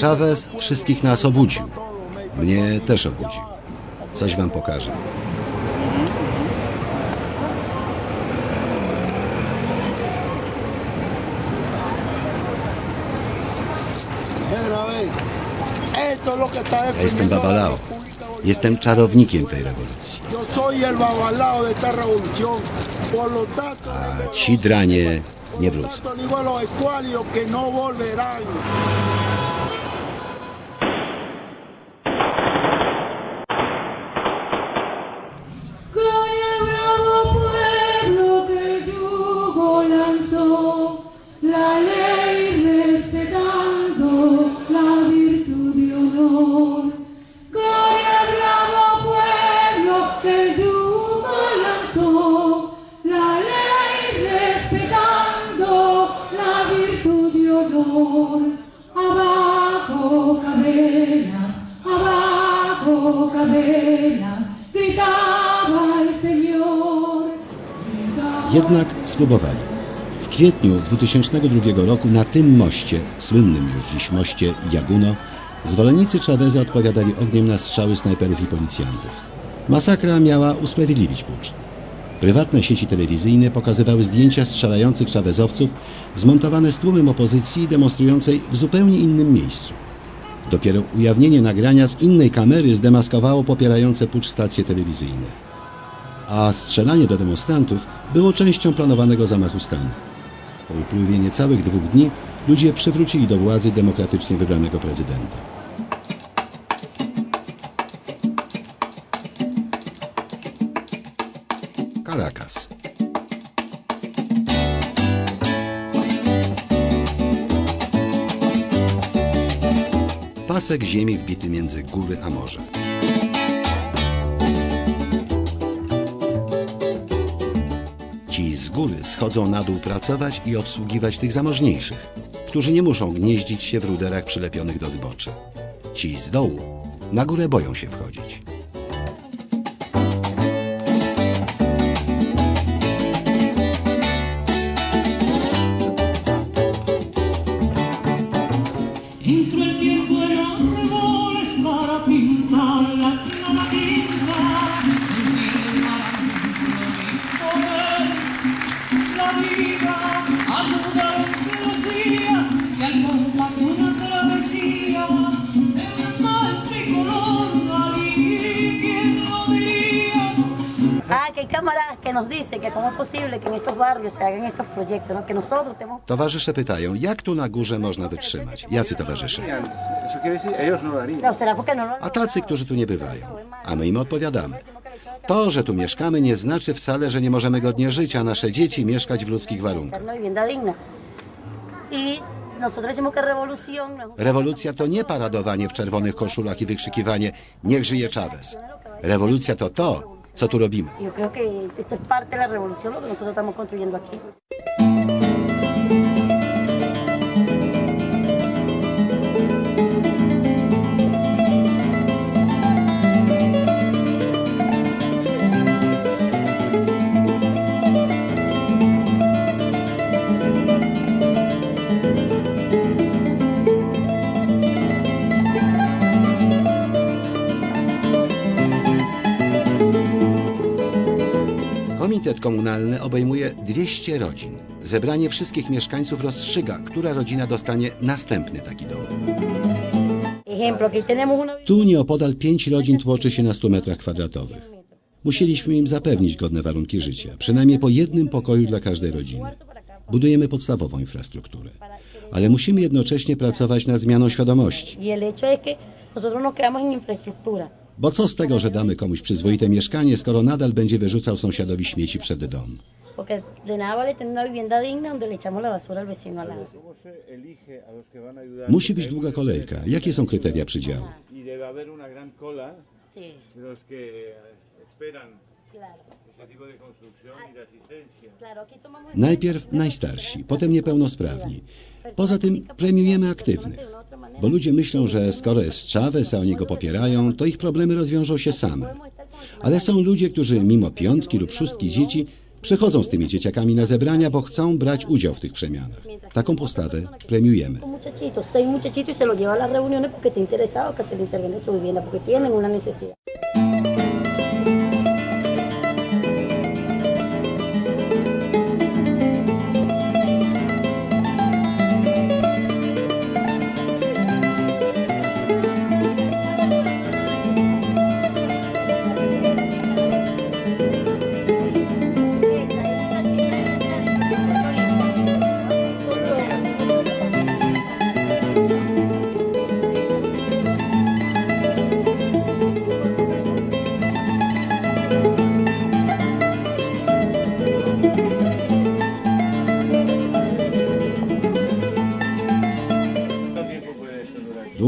Chavez wszystkich nas obudził. Mnie też obudził. Coś wam pokażę. Ja jestem Babalao. Jestem czarownikiem tej rewolucji. A ci dranie nie wrócą. tanto digo a los escualios que no volverán. Honor. Abajo cadenas, abajo cadenas, gritaba el Señor. Jednak spróbowali. W kwietniu 2002 roku na tym moście, słynnym już dziś moście Jaguno, zwolennicy Chaveza odpowiadali ogniem na strzały snajperów i policjantów. Masakra miała usprawiedliwić pucz. Prywatne sieci telewizyjne pokazywały zdjęcia strzelających Chavezowców zmontowane z tłumem opozycji demonstrującej w zupełnie innym miejscu. Dopiero ujawnienie nagrania z innej kamery zdemaskowało popierające pucz stacje telewizyjne a strzelanie do demonstrantów było częścią planowanego zamachu stanu. Po upływie niecałych dwóch dni ludzie przywrócili do władzy demokratycznie wybranego prezydenta. Caracas. Pasek ziemi wbity między góry a morze. Ci z góry schodzą na dół pracować i obsługiwać tych zamożniejszych, którzy nie muszą gnieździć się w ruderach przylepionych do zboczy. Ci z dołu na górę boją się wchodzić. Que nos dicen que cómo es posible que en estos barrios se hagan estos proyectos, ¿no? que nosotros tenemos... Towarzysze pytają, jak tu na górze można wytrzymać? Jacy towarzysze? No. No, no A tacy, którzy tu nie bywają. A my im odpowiadamy. To, że tu mieszkamy, nie znaczy wcale, że nie możemy godnie żyć, a nasze dzieci mieszkać w ludzkich warunkach. Y Rewolucja to nie paradowanie w czerwonych koszulach i wykrzykiwanie niech żyje Chavez. Rewolucja to to, co tu robimy. Yo creo que esto es parte de la revolución, lo que nosotros estamos construyendo aquí. Obejmuje 200 rodzin. Zebranie wszystkich mieszkańców rozstrzyga, która rodzina dostanie następny taki dom. Tu nieopodal pięć rodzin tłoczy się na 100 metrach kwadratowych. Musieliśmy im zapewnić godne warunki życia, przynajmniej po jednym pokoju dla każdej rodziny. Budujemy podstawową infrastrukturę, ale musimy jednocześnie pracować nad zmianą świadomości. Y el hecho es que nosotros nos quedamos en infraestructura. Bo co z tego, że damy komuś przyzwoite mieszkanie, skoro nadal będzie wyrzucał sąsiadowi śmieci przed dom? Porque de nada vale tener una vivienda digna donde le echamos la basura al vecino al lado. ¿Cómo se elige a los que van a ayudar? Musi być długa kolejka. Jakie są kryteria przydziału? Y debe haber una gran cola Sí, de los que eh, esperan claro. ese tipo de construcción y de asistencia. Claro, aquí tomamos Najpierw najstarsi, potem niepełnosprawni. Poza tym premiujemy aktywnych, bo ludzie myślą, że skoro jest Chavez, a oni go popierają, to ich problemy rozwiążą się same. Ale są ludzie, którzy mimo piątki lub szóstki dzieci Przychodzą z tymi dzieciakami na zebrania, bo chcą brać udział w tych przemianach. Taką postawę premiujemy. Un muchachito, seis muchachitos y se lleva a las reuniones porque interesado que se le intervenga en su vivienda, porque tienen una necesidad.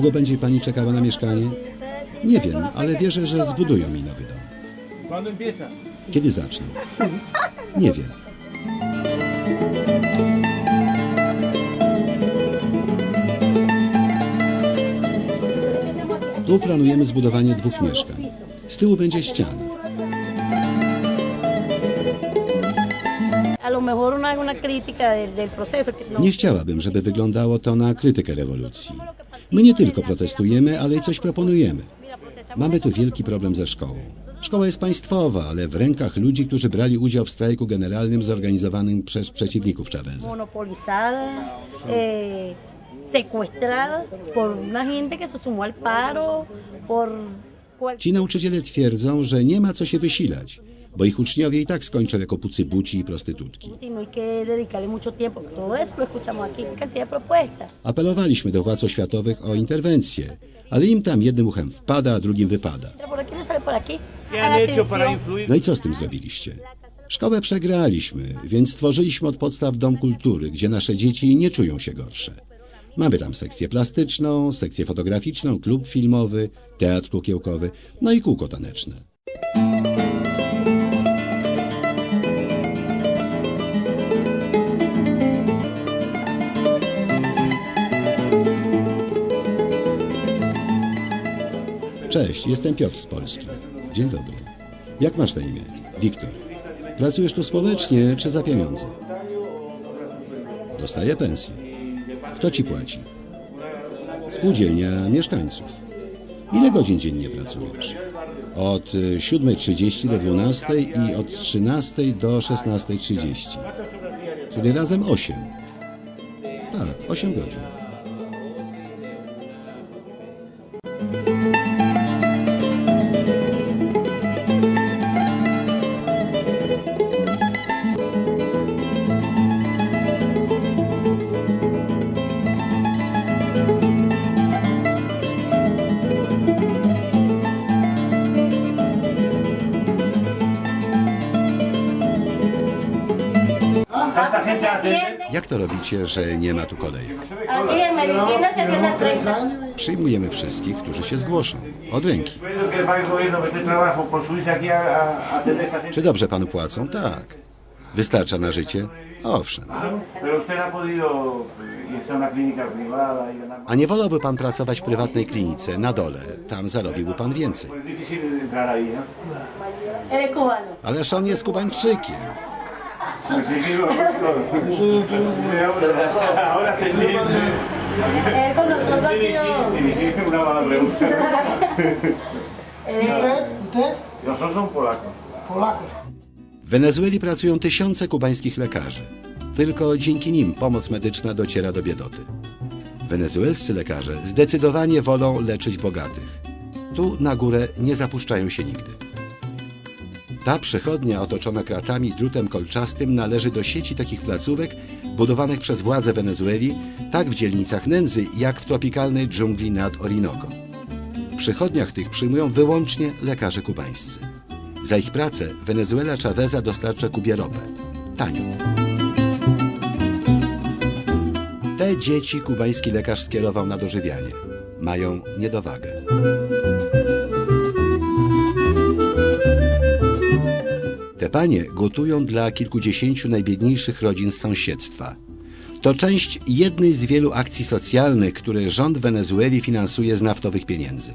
Długo będzie pani czekała na mieszkanie? Nie wiem, ale wierzę, że zbudują mi nowy dom. Kiedy zaczną? Nie wiem. Tu planujemy zbudowanie dwóch mieszkań. Z tyłu będzie ściana. Una, crítica del, del proceso. No, Nie chciałabym, żeby wyglądało to na krytykę rewolucji. My nie tylko protestujemy, ale i coś proponujemy. Mamy tu wielki problem ze szkołą. Szkoła jest państwowa, ale w rękach ludzi, którzy brali udział w strajku generalnym zorganizowanym przez przeciwników Chaveza. Ci nauczyciele twierdzą, że nie ma co się wysilać, bo ich uczniowie i tak skończą jako pucybuci i prostytutki. no hay que dedicarle mucho tiempo. Todo eso lo escuchamos aquí, cantidad de propuestas. Apelowaliśmy do władz oświatowych o interwencję, ale im tam jednym uchem wpada, a drugim wypada. Entra por aquí, le sale por aquí. ¿Qué A han la hecho para atención. influir? No i co z tym zrobiliście? Szkołę przegraliśmy, więc stworzyliśmy od podstaw Dom Kultury, gdzie nasze dzieci nie czują się gorsze. Mamy tam sekcję plastyczną, sekcję fotograficzną, klub filmowy, teatr kukiełkowy, no i kółko taneczne. Cześć, jestem Piotr z Polski. Dzień dobry. Jak masz na imię? Wiktor. Pracujesz tu społecznie czy za pieniądze? Dostaję pensję. Kto ci płaci? Spółdzielnia mieszkańców. Ile godzin dziennie pracujesz? Od y, 7.30 do 12.00 i od 13.00 do 16.30. Czyli razem 8. Tak, 8 godzin. Música Jak to robicie, że nie ma tu kolejek? Aquí en medicina se atienden 30. Przyjmujemy wszystkich, którzy się zgłoszą. Od ręki. Czy dobrze panu płacą? Tak. Wystarcza na życie? Owszem. A nie wolałby pan pracować w prywatnej klinice na dole? Tam zarobiłby pan więcej. Ależ on jest Kubańczykiem. Pues sí, digo, ahora, se entiende. Él con nosotros ha sido... Una mala pregunta. W Wenezueli pracują tysiące kubańskich lekarzy. Tylko dzięki nim pomoc medyczna dociera do biedoty. Wenezuelscy lekarze zdecydowanie wolą leczyć bogatych. Tu na górę nie zapuszczają się nigdy. Ta przychodnia otoczona kratami i drutem kolczastym należy do sieci takich placówek budowanych przez władze Wenezueli tak w dzielnicach nędzy, jak w tropikalnej dżungli nad Orinoco. W przychodniach tych przyjmują wyłącznie lekarze kubańscy. Za ich pracę Wenezuela Chaveza dostarcza Kubie ropę. Tanio. Te dzieci kubański lekarz skierował na dożywianie. Mają niedowagę. Panie gotują dla kilkudziesięciu najbiedniejszych rodzin z sąsiedztwa. To część jednej z wielu akcji socjalnych, które rząd Wenezueli finansuje z naftowych pieniędzy.